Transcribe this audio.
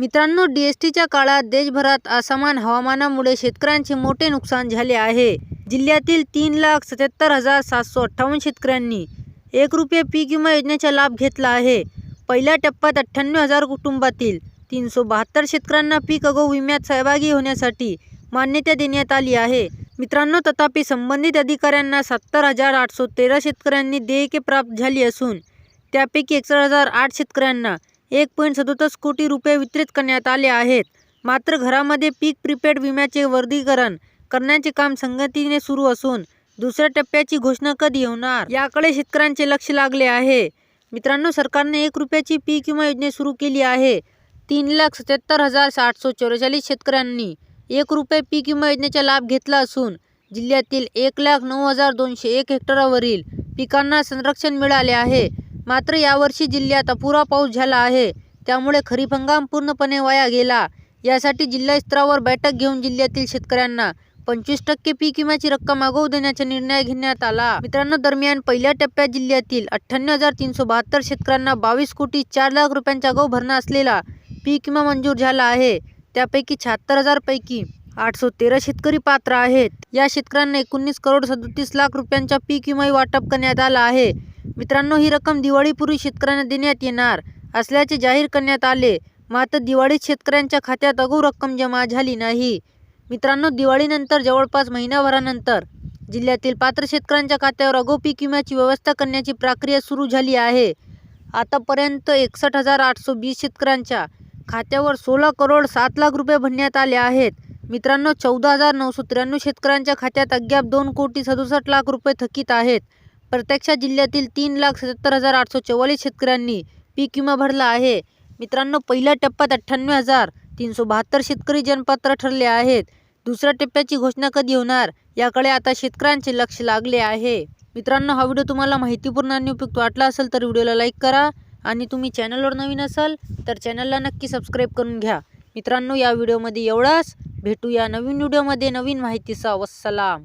मित्रांनो D S टीच्या काळात देशभरात असमान हवामानामुळे शेतकऱ्यांचे मोठे नुकसान झाले आहे. जिल्ह्यातील तीन लाख सत्याहत्तर हजार सातशे अठ्ठावन्न शेतकऱ्यांनी एक रुपये पीक विमा योजनेचा लाभ घेतला आहे. पहिल्या टप्प्यात अठ्ठ्याण्णव हजार कुटुंबातील तीनशे बहात्तर शेतकऱ्यांना पीक अगाऊ विम्यात सहभागी होण्यासाठी मान्यता देण्यात आली आहे. मित्रांनो तथापि संबंधित अधिकाऱ्यांना सत्तर हजार आठशे तेरा शेतकऱ्यांनी देयके प्राप्त झाली असून त्यापैकी एकसष्ट हजार आठ शेतकऱ्यांना एक पॉईंट सदोतीस कोटी रुपये वितरित करण्यात आले आहेत. मात्र घरामध्ये पीक प्रीपेड विम्याचे वर्गीकरण करण्याचे काम संगतीने सुरू असून दुसऱ्या टप्प्याची घोषणा कधी होणार याकडे शेतकऱ्यांचे लक्ष लागले आहे. मित्रांनो सरकारने एक रुपयाची पीक विमा योजना सुरू केली आहे. तीन लाख सत्याहत्तर हजार सातशे चौवेचाळीस शेतकऱ्यांनी एक रुपये पीक विमा योजनेचा लाभ घेतला असून जिल्ह्यातील एक लाख नऊ हजार दोनशे एक हेक्टरवरील पिकांना संरक्षण मिळाले आहे. मात्र यावर्षी जिल्ह्यात अपुरा पाऊस झाला आहे. त्यामुळे खरीप हंगाम पूर्णपणे वाया गेला. यासाठी जिल्हा स्तरावर बैठक घेऊन जिल्ह्यातील शेतकऱ्यांना पंचवीस टक्के पीक विम्याची रक्कम मागवू देण्याचा निर्णय घेण्यात आला. मित्रांनो दरम्यान पहिल्या टप्प्यात जिल्ह्यातील अठ्ठ्याण्णव हजार तीनशे बहात्तर शेतकऱ्यांना बावीस कोटी चार लाख रुपयांचा गहू भरणा असलेला पीक विमा मंजूर झाला आहे. त्यापैकी शहात्तर हजार पैकी आठशे तेरा शेतकरी पात्र आहेत. या शेतकऱ्यांना एकोणीस करोड सदोतीस लाख रुपयांचा पीक विमाही वाटप करण्यात आला आहे. मित्रांनो ही रक्कम दिवाळीपूर्वी शेतकऱ्यांना देण्यात येणार असल्याचे जाहीर करण्यात आले. मात्र दिवाळीत शेतकऱ्यांच्या खात्यात अगाऊ रक्कम जमा झाली नाही. मित्रांनो दिवाळीनंतर जवळपास महिनाभरानंतर जिल्ह्यातील पात्र शेतकऱ्यांच्या खात्यावर अगो पीक विम्याची व्यवस्था करण्याची प्रक्रिया सुरू झाली आहे. आतापर्यंत एकसष्ट हजार आठशे वीस शेतकऱ्यांच्या खात्यावर सोळा करोड सात लाख रुपये भरण्यात आले आहेत. मित्रांनो चौदा हजार नऊशे त्र्याण्णव शेतकऱ्यांच्या खात्यात अद्याप दोन कोटी सदुसष्ट लाख रुपये थकीत आहेत. प्रत्यक्षात जिल्ह्यातील तीन लाख सत्याहत्तर हजार आठशे चौवाळीस शेतकऱ्यांनी पीक विमा भरला आहे. मित्रांनो पहिल्या टप्प्यात अठ्ठ्याण्णव हजार तीनशे बहात्तर शेतकरी जनपात्र ठरले आहेत. दुसऱ्या टप्प्याची घोषणा कधी होणार याकडे आता शेतकऱ्यांचे लक्ष लागले आहे. मित्रांनो हा व्हिडिओ तुम्हाला माहितीपूर्ण आणि उपयुक्त वाटला असेल तर व्हिडिओला लाईक करा आणि तुम्ही चॅनलवर नवीन असाल तर चॅनलला नक्की सबस्क्राईब करून घ्या. मित्रांनो या व्हिडिओमध्ये एवढाच. भेटू या नवीन व्हिडिओमध्ये नवीन माहितीचा वसलाम